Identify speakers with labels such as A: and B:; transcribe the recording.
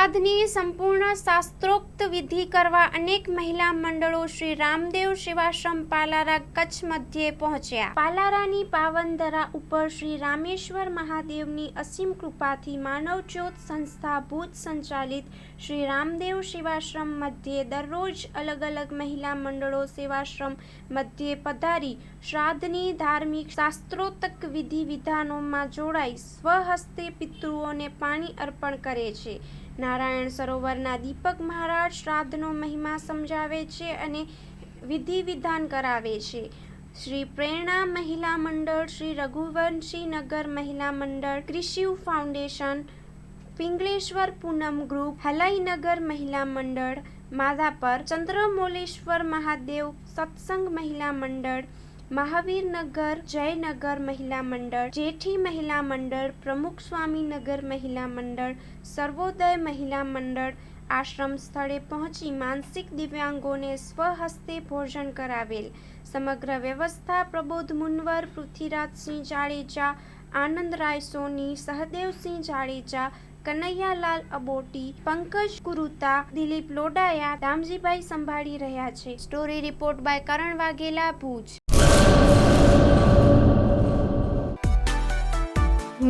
A: શ્રાદ્ધની સંપૂર્ણ શાસ્ત્રોક્ત વિધિ કરવા અનેક મહિલા મંડળો શ્રી રામદેવ શિવાશ્રમ પાલારા કચ્છ મધ્યે પહોંચ્યા. પાલારાની પાવનધરા ઉપર શ્રી રામેશ્વર મહાદેવની અસીમ કૃપાથી માનવજ્યોત સંસ્થા ભુજ સંચાલિત શ્રી રામદેવ શિવાશ્રમ મધ્યે દરરોજ અલગ અલગ મહિલા મંડળો સેવાશ્રમ મધ્યે પધારી શ્રાદ્ધની ધાર્મિક શાસ્ત્રોતક વિધિ વિધાનોમાં જોડાઈ સ્વહસ્તે પિતૃઓને પાણી અર્પણ કરે છે. નારાયણ સરોવરના દીપક મહારાજ શ્રાદ્ધનો મહિમા સમજાવે છે અને વિધિ વિધાન કરાવે છે. શ્રી પ્રેરણા મહિલા મંડળ, શ્રી રઘુવંશી નગર મહિલા મંડળ ક્રિશિવ ફાઉન્ડેશન, પિંગલેશ્વર પૂનમ ગ્રુપ હલાઈનગર મહિલા મંડળ, માધાપર, ચંદ્રમોલેશ્વર મહાદેવ સત્સંગ મહિલા મંડળ મહાવીરનગર જયનગર મહિલા મંડળ, જેઠી મહિલા મંડળ, પ્રમુખ સ્વામીનગર મહિલા મંડળ, સર્વોદય મહિલા મંડળ આશ્રમ સ્થળે પહોંચી માનસિક દિવ્યાંગોને સ્વહસ્તે ભોજન કરાવેલ. સમગ્ર વ્યવસ્થા પ્રબોધ મુનવર, પૃથ્વીરાજસિંહ જાડેજા, આનંદરાય સોની, સહદેવસિંહ જાડેજા, કનૈયાલાલ અબોટી, પંકજ કુરુતા, દિલીપ લોડાયા દામજીભાઈ સંભાળી રહ્યા છે. Story report by Karan Vaghela, Bhuj.